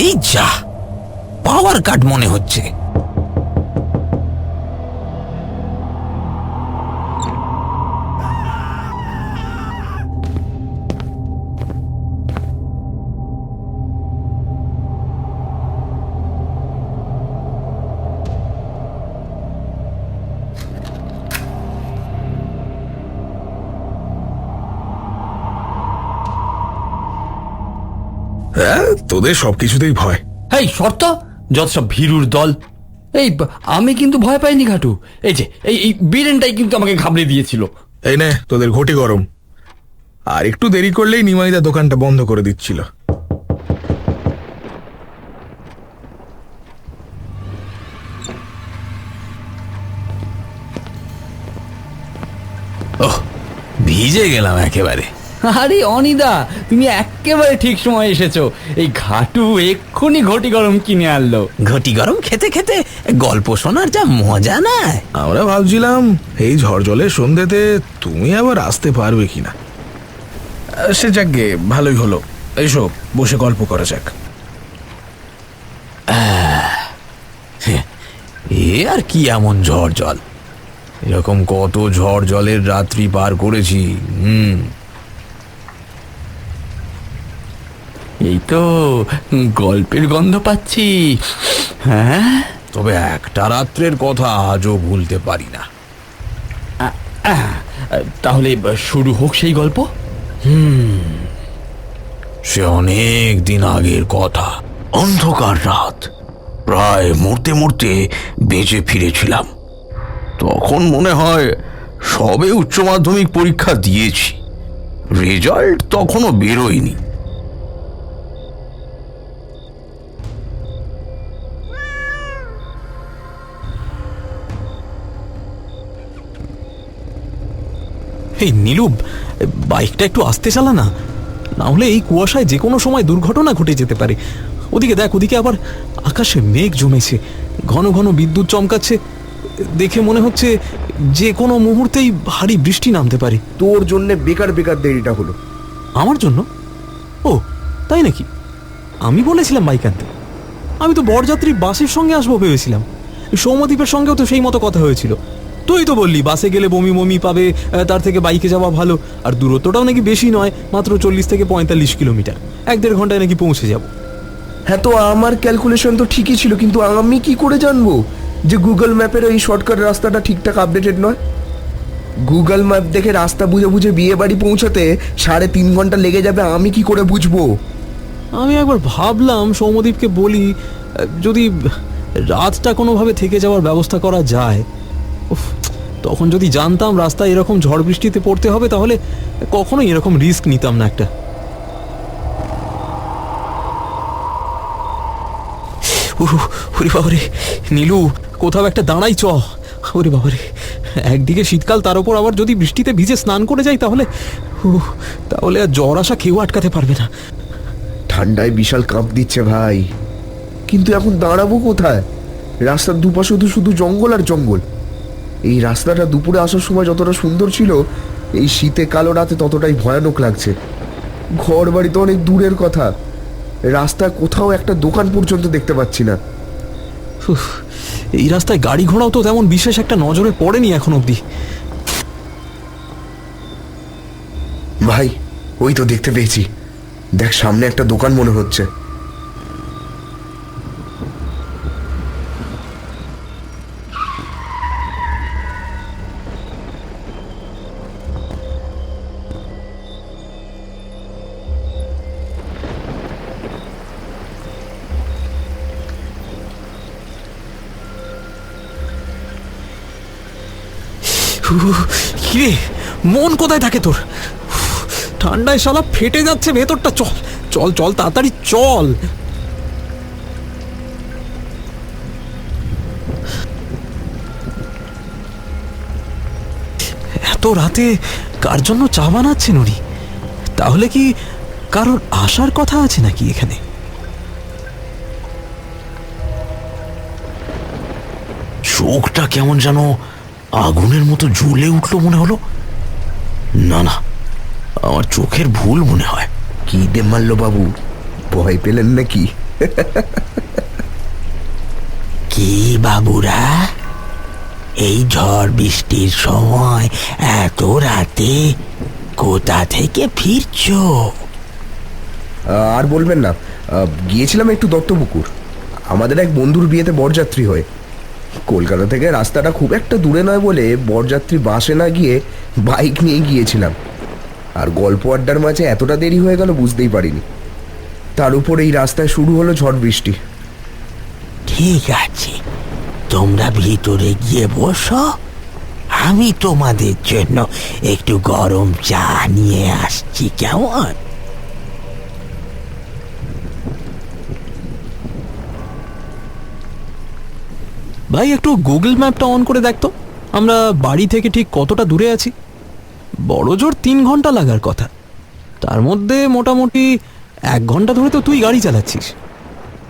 এই যা পাওয়ার কাট মনে হচ্ছে। তোদের সবকিছুতেই ভয়। এই শর্ত? যত সব ভীরুর দল। এই আমি কিন্তু ভয় পাইনি ঘাটু। এই যে এই এই বীরেনটাই কিন্তু আমাকে ঘাবড়ে দিয়েছিল। এই নে তোদের ঘটি গরম। আর একটু দেরি করলেই নিমাইদা দোকানটা বন্ধ করে দিচ্ছিল। ওহ ভিজে গেলাম একেবারে। আরে অনিদা তুমি একেবারে ঠিক সময় এসেছ। এই ঘাটু এক্ষুনি ঘটি গরম কিনে আনলো। ঘটি গরম খেতে খেতে গল্প শোনার যা মজা না আমরা ভাবছিলাম এই ঝড় জলের সন্ধ্যেতে তুমি আবার আসতে পারবে কিনা। সে যাক গে ভালোই হলো। এইসো বসে গল্প করা যাক। এ আর কি এমন ঝড় জল এরকম কত ঝড় জলের রাত্রি পার করেছি হুম। এই তো গল্পের গন্ধ পাচ্ছি। হ্যাঁ? তবে একটা রাত্রের কথা আজও ভুলতে পারি না। তাহলে শুরু হোক সেই গল্প? হুম সে অনেক দিন আগের কথা। অন্ধকার রাত। প্রায় মরতে মরতে বেঁচে ফিরেছিলাম। তখন মনে হয় সবে উচ্চ মাধ্যমিক পরীক্ষা দিয়েছি। রেজাল্ট তখনও বেরোয়নি। এই নীলু বাইকটা একটু আস্তে চালা না। না হলে এই কুয়াশায় যে কোনো সময় দুর্ঘটনা ঘটে যেতে পারে। ওদিকে দেখ ওদিকে আবার আকাশে মেঘ জমেছে। ঘন ঘন বিদ্যুৎ চমকাচ্ছে। দেখে মনে হচ্ছে যে কোনো মুহূর্তেই ভারী বৃষ্টি নামতে পারে। তোর জন্য বেকার বেকার দেরিটা হলো। আমার জন্য? ও তাই নাকি? আমি বলেছিলাম বাইক আনতে। আমি তো বরযাত্রী বাসের সঙ্গে আসব ভেবেছিলাম। সৌমদ্বীপের সঙ্গেও তো সেই মতো কথা হয়েছিল। তুই তো বললি বাসে গেলে বমি বমি পাবে তার থেকে বাইকে যাওয়া ভালো। আর দূরত্বটাও নাকি বেশি নয় মাত্র চল্লিশ থেকে পঁয়তাল্লিশ কিলোমিটার। এক দেড় ঘন্টায় নাকি পৌঁছে যাব। হ্যাঁ তো আমার ক্যালকুলেশন তো ঠিকই ছিল কিন্তু আমি কি করে জানব যে গুগল ম্যাপের এই শর্টকাট রাস্তাটা ঠিকঠাক আপডেটেড নয়? গুগল ম্যাপ দেখে রাস্তা বুঝে বুঝে বিয়ে বাড়ি পৌঁছাতে সাড়ে তিন ঘণ্টা লেগে যাবে আমি কি করে বুঝব? আমি একবার ভাবলাম সৌমদীপকে বলি যদি রাতটা কোনোভাবে থেকে যাওয়ার ব্যবস্থা করা যায় তখন যদি জানতাম রাস্তায় এরকম ঝড় বৃষ্টিতে পড়তে হবে, তাহলে কখনোই এরকম রিস্ক নিতাম না একটা। ওরে বাবারে, নীলু, কোথাও একটা দাঁড়াই চ। ওরে বাবারে, একদিকে শীতকাল, তার উপর আবার যদি বৃষ্টিতে ভিজে স্নান করে যাই তাহলে তাহলে আর জ্বর আসা কেউ আটকাতে পারবে না। ঠান্ডায় বিশাল কাঁপ দিচ্ছে ভাই। কিন্তু এখন দাঁড়াবো কোথায়? রাস্তার দুপাশে তো শুধু জঙ্গল আর জঙ্গল। এই রাস্তাটা দুপুরে আসার সময় যতটা সুন্দর ছিল এই শীতে কালো রাতে ততটাই ভয়ানক লাগছে। ঘর বাড়ি তো অনেক দূরের কথা। রাস্তা কোথাও একটা দোকান পর্যন্ত দেখতে পাচ্ছি না। এই রাস্তায় গাড়ি ঘোড়াও তো তেমন বিশেষ একটা নজরে পড়েনি এখন অবধি। ভাই ওই তো দেখতে পেয়েছি। দেখ সামনে একটা দোকান মনে হচ্ছে। কিরে, মন কোথায় থাকে তোর? ঠান্ডায় শালা ফেটে যাচ্ছে ভেতরটা, চল চল চল, তাড়াতাড়ি চল। এত রাতে কার জন্য চা বানাচ্ছেন উনি তাহলে কি কারোর আসার কথা আছে নাকি এখানে? চোখটা কেমন যেন আগুনের মতো জ্বলে উঠল মনে হলো। না না আমার চোখের ভুল মনে হয়। কি দে মারলো বাবু? ভয় পেলেন নাকি? কি বাবুরা? এই ঝড় বৃষ্টির সময় এত রাতে কোথা থেকে ফিরছ? আর বলবেন না গিয়েছিলাম একটু দত্তপুকুর। আমাদের এক বন্ধুর বিয়েতে বরযাত্রী হয়ে। কলকাতা থেকে রাস্তাটা খুব একটা দূরে নয় বলে বরযাত্রী বাসে না গিয়ে বাইক নিয়ে গিয়েছিলাম। আর গল্প আড্ডার মাঝে এতটা দেরি হয়ে গেল বুঝতেই পারিনি। তার উপর এই রাস্তায় শুরু হলো ঝড় বৃষ্টি। ঠিক আছে, তোমরা ভিতরে গিয়ে বসো। আমি তোমাদের জন্য একটু গরম চা নিয়ে আসছি, কেমন? ভাই একটু গুগল ম্যাপটা অন করে দেখতো আমরা বাড়ি থেকে ঠিক কতটা দূরে আছি? বড় জোর তিন ঘণ্টা লাগার কথা। তার মধ্যে মোটামুটি এক ঘণ্টা ধরে তো তুই গাড়ি চালাচ্ছিস।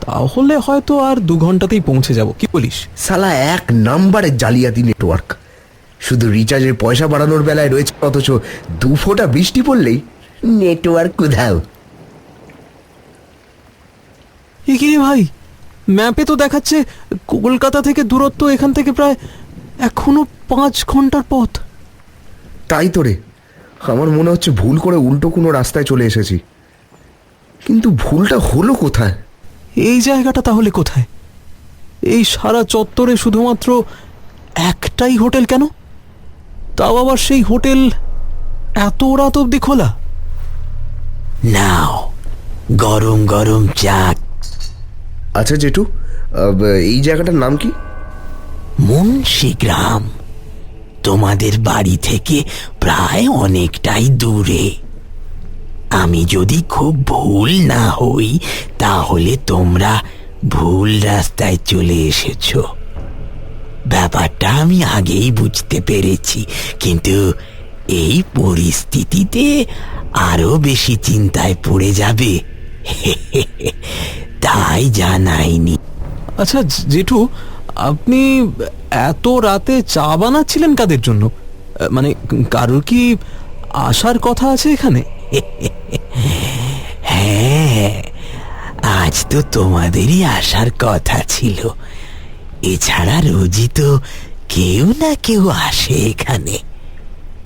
তাহলে হয়তো আর দু ঘন্টাতেই পৌঁছে যাব। কি বলিস? সালা এক নাম্বারের জালিয়াতি নেটওয়ার্ক শুধু রিচার্জের পয়সা বাড়ানোর বেলায় রয়েছে অথচ দু ফোঁটা বৃষ্টি পড়লেই নেটওয়ার্ক কোথাও? এ ভাই? ম্যাপে তো দেখাচ্ছে কলকাতা থেকে দূরত্ব এখান থেকে প্রায় এখনও পাঁচ ঘণ্টার পথ। তাই তো রে। আমার মনে হচ্ছে ভুল করে উল্টো কোনো রাস্তায় চলে এসেছি। কিন্তু ভুলটা হলো কোথায়? এই জায়গাটা তাহলে কোথায়? এই সারা চত্বরে শুধুমাত্র একটাই হোটেল কেন? তাও আবার সেই হোটেল এত রাত অবধি খোলা? নাও গরম গরম চা আচ্ছা জেঠু এই জায়গাটার নাম কি? মুন্সি গ্রাম। তোমাদের বাড়ি থেকে প্রায় অনেকটাই দূরে। আমি যদি খুব ভুল না হই, তাহলে তোমরা ভুল রাস্তায় চলে এসেছ। ব্যাপারটা আমি আগেই বুঝতে পেরেছি, কিন্তু এই পরিস্থিতিতে আরও বেশি চিন্তায় পড়ে যাবে। তাই জানাইনি। আচ্ছা জেঠু আপনি এত রাতে চা বানাচ্ছিলেন কাদের জন্য? মানে কারোর কি আসার কথা আছে এখানে? হ্যাঁ আজ তো তোমাদেরই আসার কথা ছিল। এছাড়া রোজই তো কেউ না কেউ আসে এখানে।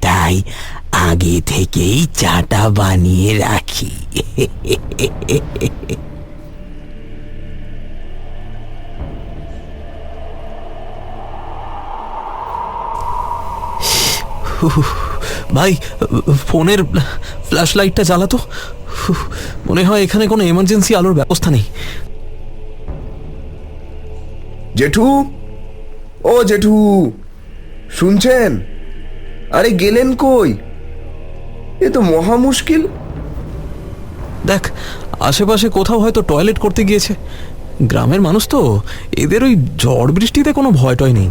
তাই আগে থেকেই চাটা বানিয়ে রাখি। ভাই ফোনের ফ্ল্যাশ লাইটটা জ্বালাতো মনে হয় এখানে কোনো এমার্জেন্সি আলোর ব্যবস্থা নেই। জেঠু? ও জেঠু শুনছেন? আরে গেলেন কই? এ তো মহা মুশকিল। দেখ আশেপাশে কোথাও হয়তো টয়লেট করতে গিয়েছে। গ্রামের মানুষ তো এদের ওই ঝড় বৃষ্টিতে কোনো ভয় টয় নেই।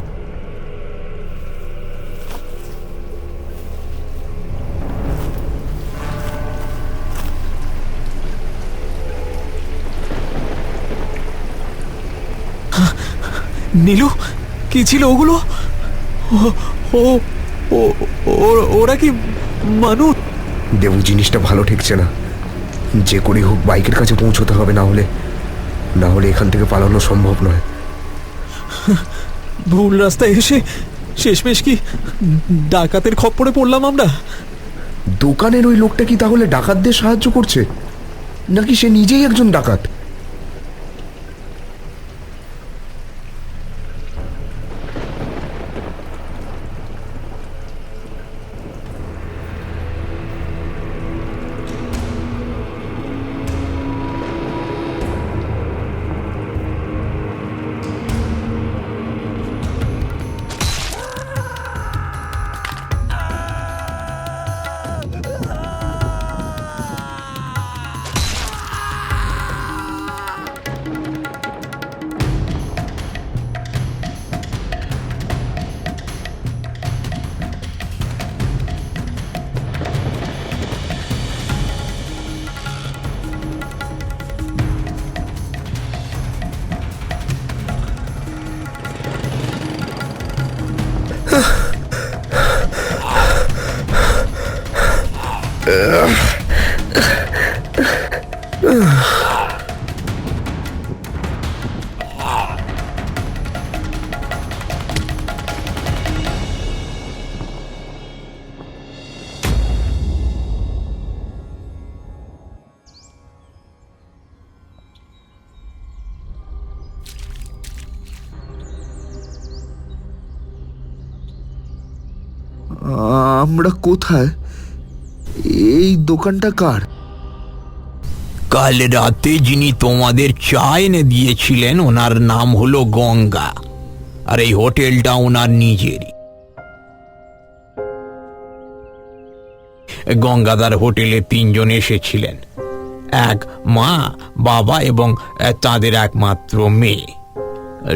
নীলু কি ছিল ওগুলো? ও ও ওরা কি মানুষ? দেবু জিনিসটা ভালো ঠেকছে না। যে করে হোক বাইকের কাছে পৌঁছতে হবে না হলে না হলে এখান থেকে পালানো সম্ভব নয়। ভুল রাস্তায় এসে শেষমেশ কি ডাকাতের খপ্পরে পড়লাম আমরা? দোকানের ওই লোকটা কি তাহলে ডাকাতদের সাহায্য করছে? নাকি সে নিজেই একজন ডাকাত? আমরা কোথায় এই দোকানটা কার? কাল রাতে যিনি তোমাদের চা এনে দিয়েছিলেন, ওনার নাম হলো গঙ্গা। আর এই হোটেলটা ওনার নিজেরই। গঙ্গাদার হোটেলে তিনজন এসেছিলেন। এক মা, বাবা এবং তাদের একমাত্র মেয়ে।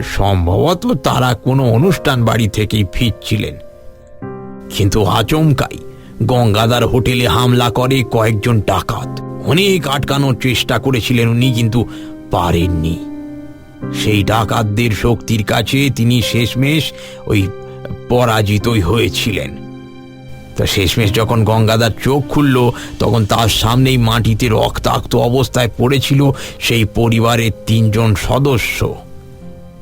সম্ভবত তারা কোনো অনুষ্ঠান বাড়ি থেকেই ফিরছিলেন। কিন্তু আচমকাই গঙ্গাদার হোটেলে হামলা করে কয়েকজন ডাকাত। অনেক আটকানোর চেষ্টা করেছিলেন উনি, কিন্তু পারেননি। সেই ডাকাতদের শক্তির কাছে তিনি শেষমেশ ওই পরাজিতই হয়েছিলেন। তা শেষমেশ যখন গঙ্গাদার চোখ খুলল, তখন তার সামনেই মাটিতে রক্তাক্ত অবস্থায় পড়েছিল সেই পরিবারের তিনজন সদস্য।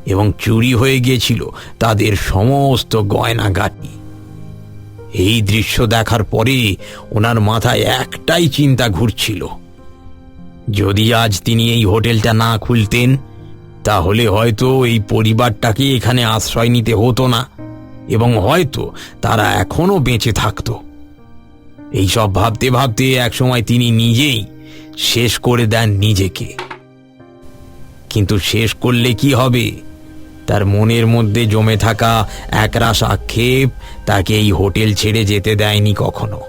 এবং চুরি হয়ে গিয়েছিল তাদের সমস্ত গয়নাগাটি। এই দৃশ্য দেখার পরে ওনার মাথায় একটাই চিন্তা ঘুরছিল। যদি আজ তিনি এই হোটেলটা না খুলতেন, তাহলে হয়তো এই পরিবারটাকে এখানে আশ্রয় নিতে হতো না এবং হয়তো তারা এখনও বেঁচে থাকত। এই সব ভাবতে ভাবতে একসময় তিনি নিজেই শেষ করে দেন নিজেকে। কিন্তু শেষ করলে কি হবে? তার মনের মধ্যে জমে থাকা একরাশ আক্ষেপ তাকে এই হোটেল ছেড়ে যেতে দেয়নি কখনো।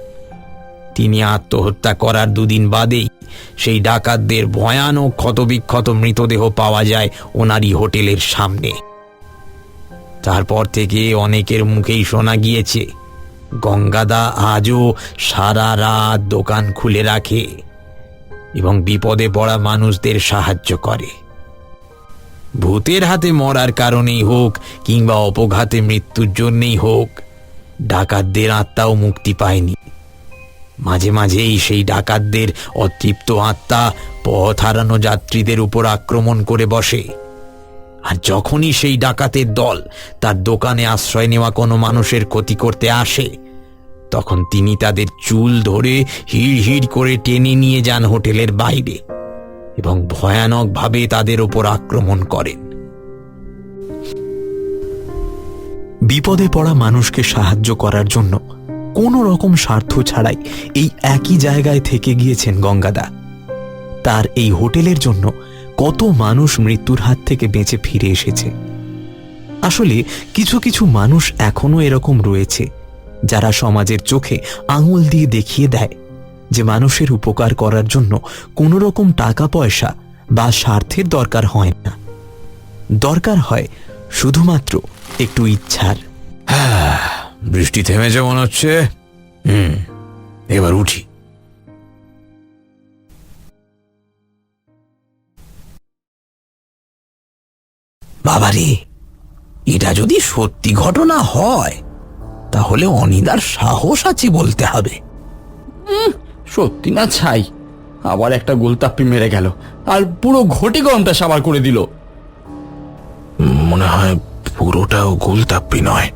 তিনি আত্মহত্যা করার দুদিন বাদেই সেই ডাকাতদের ভয়ানক ক্ষতবিক্ষত মৃতদেহ পাওয়া যায় ওনারই হোটেলের সামনে। তারপর থেকে অনেকের মুখেই শোনা গিয়েছে, গঙ্গাদা আজও সারা রাত দোকান খুলে রাখে এবং বিপদে পড়া মানুষদের সাহায্য করে। ভূতের হাতে মরার কারণেই হোক কিংবা অপঘাতে মৃত্যুর জন্যেই হোক, ডাকাতদের আত্মাও মুক্তি পায়নি। মাঝে মাঝেই সেই ডাকাতদের অতৃপ্ত আত্মা পথ হারানো যাত্রীদের উপর আক্রমণ করে বসে। আর যখনই সেই ডাকাতের দল তার দোকানে আশ্রয় নেওয়া কোনো মানুষের ক্ষতি করতে আসে, তখন তিনি তাদের চুল ধরে হিড় হিড় করে টেনে নিয়ে যান হোটেলের বাইরে। এবং ভয়ানকভাবে তাদের ওপর আক্রমণ করেন। বিপদে পড়া মানুষকে সাহায্য করার জন্য কোনো রকম স্বার্থ ছাড়াই এই একই জায়গায় থেকে গিয়েছেন গঙ্গাদা। তার এই হোটেলের জন্য কত মানুষ মৃত্যুর হাত থেকে বেঁচে ফিরে এসেছে। আসলে কিছু কিছু মানুষ এখনও এরকম রয়েছে, যারা সমাজের চোখে আঙুল দিয়ে দেখিয়ে দেয় যে মানুষের উপকার করার জন্য কোনো রকম টাকা পয়সা বা স্বার্থের দরকার হয় না। দরকার হয় শুধুমাত্র একটু ইচ্ছার। হ্যাঁ বৃষ্টি থেমেছে মনে হচ্ছে। হুম এবার উঠি। বাবারে এটা যদি সত্যি ঘটনা হয় তাহলে অনিদার সাহস আছে বলতে হবে। সত্যি না ছাই? আবার একটা গোলতাপ্পি মেরে গেল, আর পুরো ঘটি গরমটা সাবার করে দিল। মনে হয় পুরোটাও গোলতাপ্পি নয়।